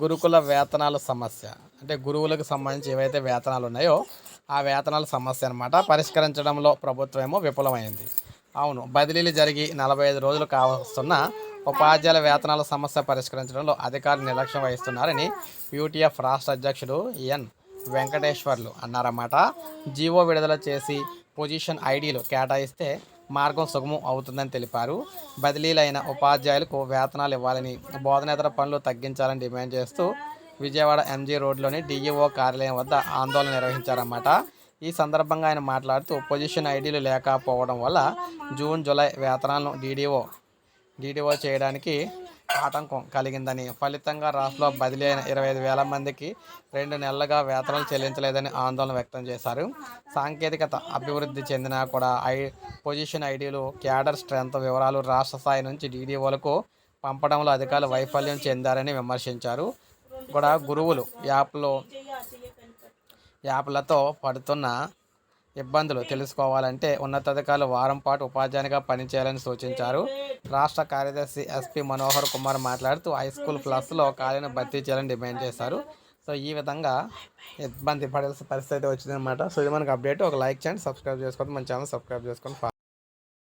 గురుకుల వేతనాల సమస్య. అంటే గురువులకు సంబంధించి ఏవైతే వేతనాలు ఉన్నాయో ఆ వేతనాల సమస్య అనమాట పరిష్కరించడంలో ప్రభుత్వం ఏమో విఫలమైంది. అవును బదిలీలు జరిగి నలభై ఐదు రోజులు కావస్తున్న ఉపాధ్యాయుల వేతనాల సమస్య పరిష్కరించడంలో అధికారులు నిర్లక్ష్యం వహిస్తున్నారని యూటీఎఫ్ రాష్ట్ర అధ్యక్షుడు ఎన్. వెంకటేశ్వర్లు అన్నారన్నమాట. జీవో విడుదల చేసి పొజిషన్ ఐడీలు కేటాయిస్తే మార్గం సుగమం అవుతుందని తెలిపారు. బదిలీలైన ఉపాధ్యాయులకు వేతనాలు ఇవ్వాలని బోధనేతర పనులు తగ్గించాలని డిమాండ్ చేస్తూ విజయవాడ ఎంజీ రోడ్లోని డిఈఓ కార్యాలయం వద్ద ఆందోళన నిర్వహించారన్నమాట. ఈ సందర్భంగా ఆయన మాట్లాడుతూ పొజిషన్ ఐడీలు లేకపోవడం వల్ల జూన్ జూలై వేతనాలను డీడీఓ డీడీఓ చేయడానికి ఆటంకం కలిగిందని. ఫలితంగా రాష్ట్రంలో బదిలీ అయిన ఇరవై ఐదు వేల మందికి రెండు నెలలుగా వేతనాలు చెల్లించలేదని ఆందోళన వ్యక్తం చేశారు. సాంకేతికత అభివృద్ధి చెందినా కూడా ఐ పొజిషన్ ఐడీలు క్యాడర్ స్ట్రెంత్ వివరాలు రాష్ట్ర స్థాయి నుంచి డీడీఓలకు పంపడంలో అధికారులు వైఫల్యం చెందారని విమర్శించారు. కూడా గురువులు యాప్లో యాప్లతో పడుతున్న ఇబ్బందులు తెలుసుకోవాలంటే ఉన్నతాధికారులు వారం పాటు ఉపాధ్యాయునిగా పనిచేయాలని సూచించారు. రాష్ట్ర కార్యదర్శి ఎస్పీ మనోహర్ కుమార్ మాట్లాడుతూ హై స్కూల్ ప్లస్లో ఖాళీని భర్తీ చేయాలని డిమాండ్ చేశారు. సో ఈ విధంగా ఇబ్బంది పడాల్సిన పరిస్థితి వచ్చిందనమాట సో ఇది మనకు అప్డేట్. ఒక లైక్ చేయండి సబ్స్క్రైబ్ చేసుకోండి మన ఛానల్ సబ్స్క్రైబ్ చేసుకోండి